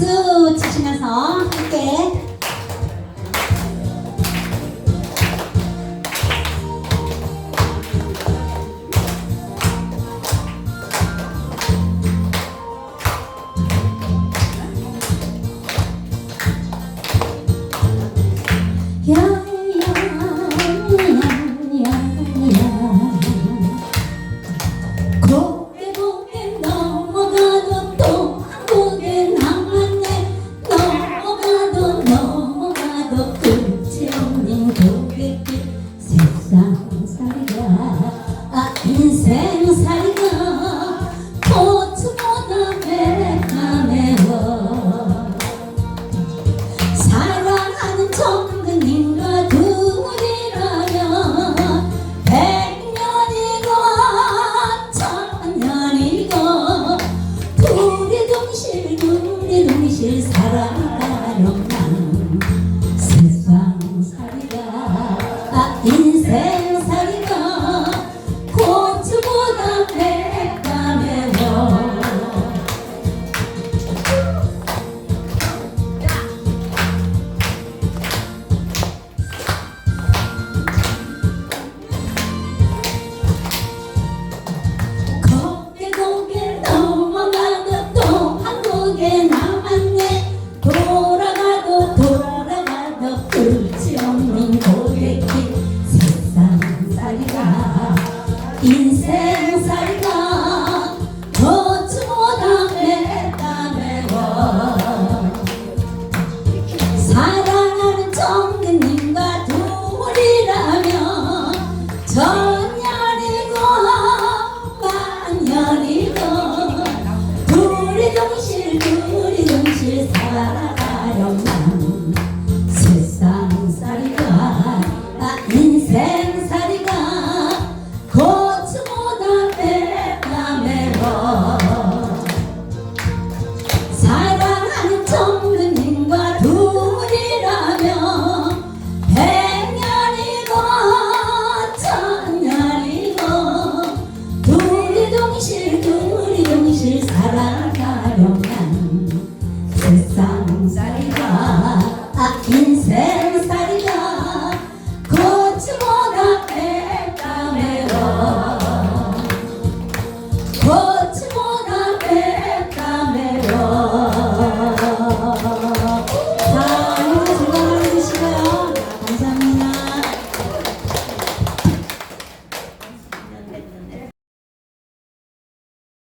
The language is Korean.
Yesus. Nos vemos. 끝이 없는 고객길 세상살이가 인생살이가 저주보다내 까매워 사랑하는 정근님과 둘이라면 전년이고 만년이고 둘이 동실 둘이 동실 사랑 Oh.